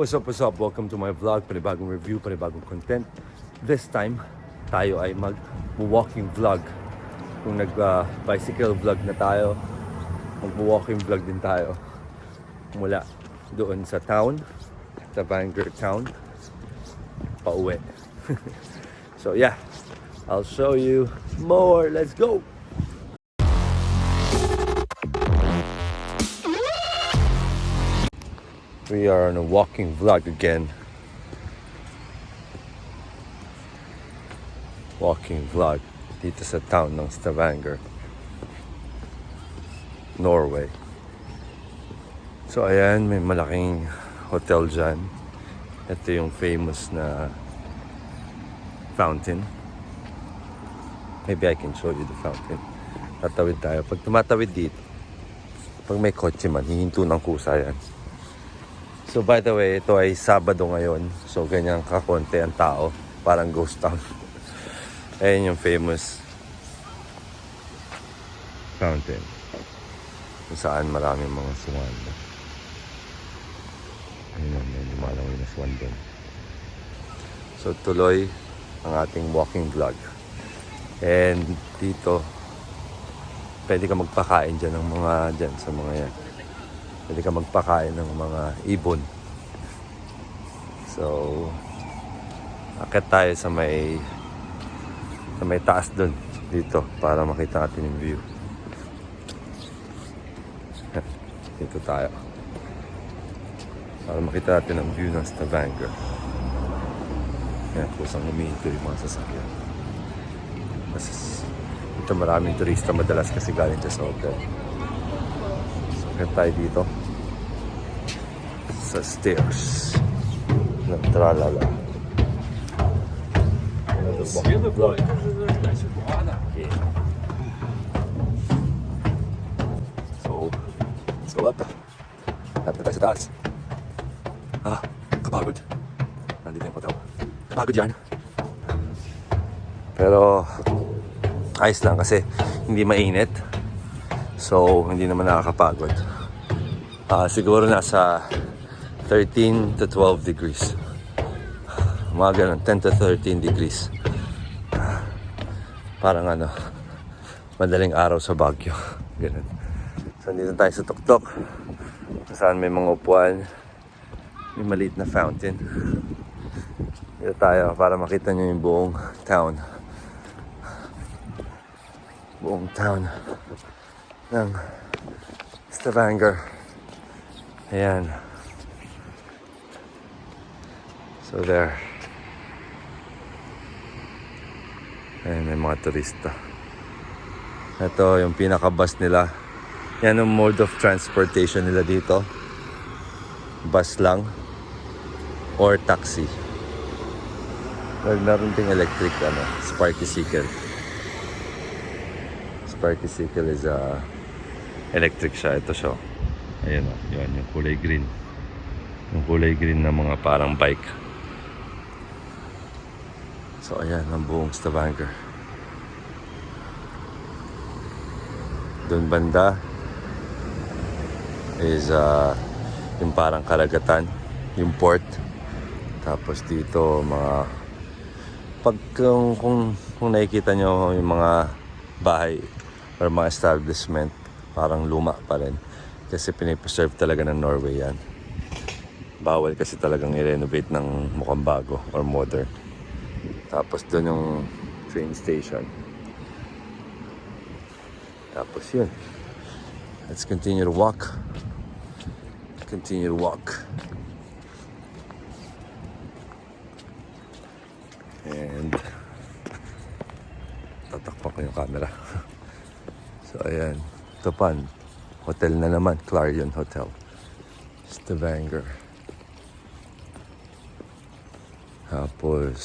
What's up, what's up? Welcome to my vlog. Panibagong review, panibagong content. This time, tayo ay mag-walking vlog. Kung nag-bicycle vlog na tayo, mag-walking vlog din tayo. Mula doon sa town, sa Bangor town, pauwi. so yeah, I'll show you more. Let's go! We are on a walking vlog again. Walking vlog dito sa town ng Stavanger, Norway. So ayan, may malaking hotel dyan. Ito yung famous na fountain. Maybe I can show you the fountain. Tatawid tayo. Pag tumatawid dito, pag may kotse man, hihinto ng kusa yan. So by the way, ito ay Sabado ngayon. So ganyan kakonti ang tao. Parang ghost town. Ayan yung famous fountain. Kung saan maraming mga swan. Ayun may lumalawin na swan doon. So tuloy ang ating walking vlog. And dito, pwede ka magpakain dyan ng mga dyan sa mga yan. Pwede ka magpakain ng mga ibon. So, akit tayo sa may sa may taas doon dito para makita natin yung view. Dito tayo. Para makita natin ang view ng Stavanger. Yan, kusang humihinto yung mga sasakyan. Mas, ito maraming turista madalas kasi galing sa hotel. So, akit tayo dito sa stairs ng tralala. Da. So, let's go up. Lapit tayo sa taas. Ah, kapagod. Nandito yung hotel. Kapagod yan. Pero, ayos lang kasi hindi mainit. So, hindi naman nakakapagod. Ah, siguro nasa 13 to 12 degrees. Mga ganun, 10 to 13 degrees. Parang ano, madaling araw sa Baguio. Ganun. So, nandito tayo sa tuktok. Saan may mga upuan. May maliit na fountain. Dito tayo para makita nyo yung buong town. Buong town ng Stavanger. Ayan. So there. Ayan, may mga turista. Ito yung pinaka-bus nila. Yan yung mode of transportation nila dito. Bus lang. Or taxi. Well, meron ding electric, ano, Sparky Cycle. Sparky Cycle is a electric siya. Ito siya. Ayan o, yun, yung kulay green. Yung kulay green na mga parang bike. So ayan ang buong Stavanger. Doon banda is uh, yung parang karagatan, yung port. Tapos dito mga pag kung, kung, kung nakikita nyo yung mga bahay or mga establishment parang luma pa rin kasi pinipreserve talaga ng Norway yan bawal kasi talagang i-renovate ng mukhang bago or modern tapos doon yung train station. Tapos yun. Let's continue to walk. Continue to walk. And tatakpan ko yung camera. so ayan. Ito pan. Hotel na naman. Clarion Hotel. Stavanger. Tapos,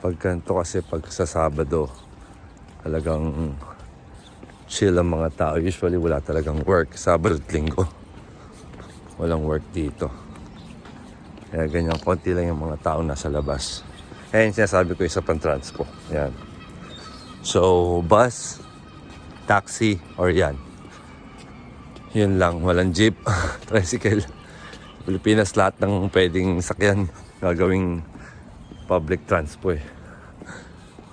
pag ganito kasi pag sa Sabado, talagang chill ang mga tao. Usually wala talagang work. Sabado at linggo. Walang work dito. Kaya ganyan, konti lang yung mga tao nasa labas. Kaya yung sinasabi ko isa pang transpo. Yan. So, bus, taxi, or yan. Yun lang. Walang jeep, tricycle. Pilipinas lahat ng pwedeng sakyan gagawing public transport.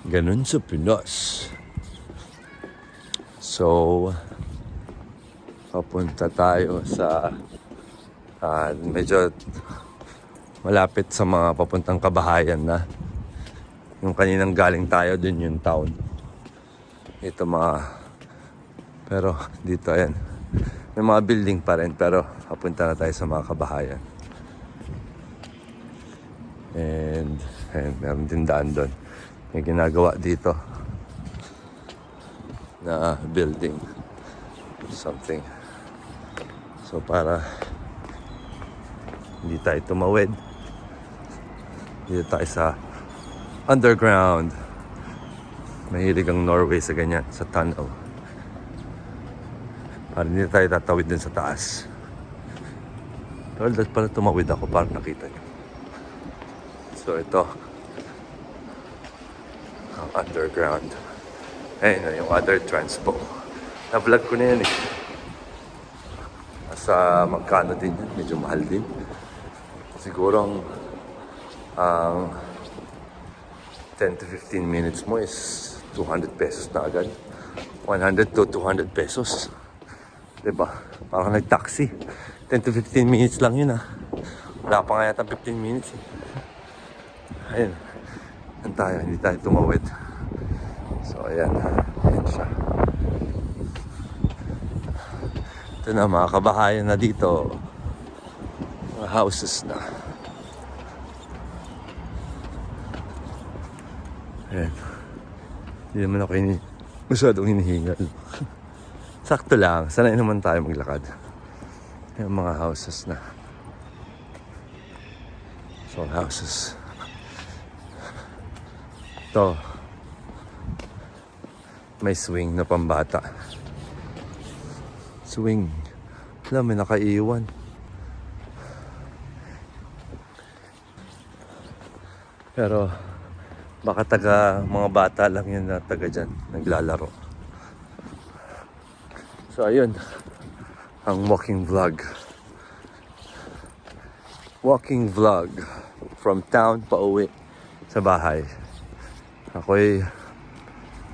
Ganun sa Pinas. So, papunta tayo sa ah, medyo malapit sa mga papuntang kabahayan na. Yung kaninang galing tayo dun yung town. Ito mga pero dito ayan. May mga building pa rin pero papunta na tayo sa mga kabahayan. And, and meron din daan doon. May ginagawa dito na building something. So para hindi tayo tumawid. Dito tayo sa underground. Mahilig ang Norway sa ganyan, sa tunnel. Para hindi tayo tatawid din sa taas. Pero dahil pala tumawid ako para nakita nyo. So ito. Ang underground. Ayun na yung other transpo. Na-vlog ko na yan eh. Nasa magkano din yan. Medyo mahal din. Siguro ang ang 10 to 15 minutes mo is 200 pesos na agad. 100 to 200 pesos. Diba? Parang nag-taxi. 10 to 15 minutes lang yun ah. Wala pa nga yata 15 minutes eh. Ayun. Yan tayo, hindi tayo tumawid. So ayan. Ayan siya. Ito na mga kabahayan na dito. Mga houses na. Ayan. Hindi naman ako ini masyadong hinihingal. Sakto lang. Sanay naman tayo maglakad. Yung mga houses na. So, houses. Ito. May swing na pambata. Swing. Wala, may nakaiwan. Pero, baka taga mga bata lang yun na taga dyan, naglalaro. So, ayun. Ang walking vlog. Walking vlog from town pa uwi sa bahay. Ako'y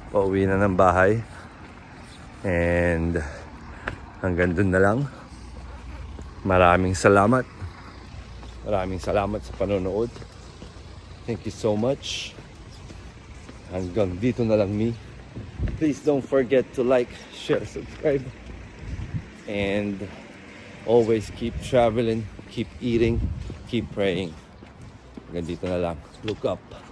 pauwi na ng bahay. And hanggang dun na lang. Maraming salamat. Maraming salamat sa panonood. Thank you so much. Hanggang dito na lang mi. Please don't forget to like, share, subscribe. And always keep traveling, keep eating, keep praying. Hanggang dito na lang. Look up.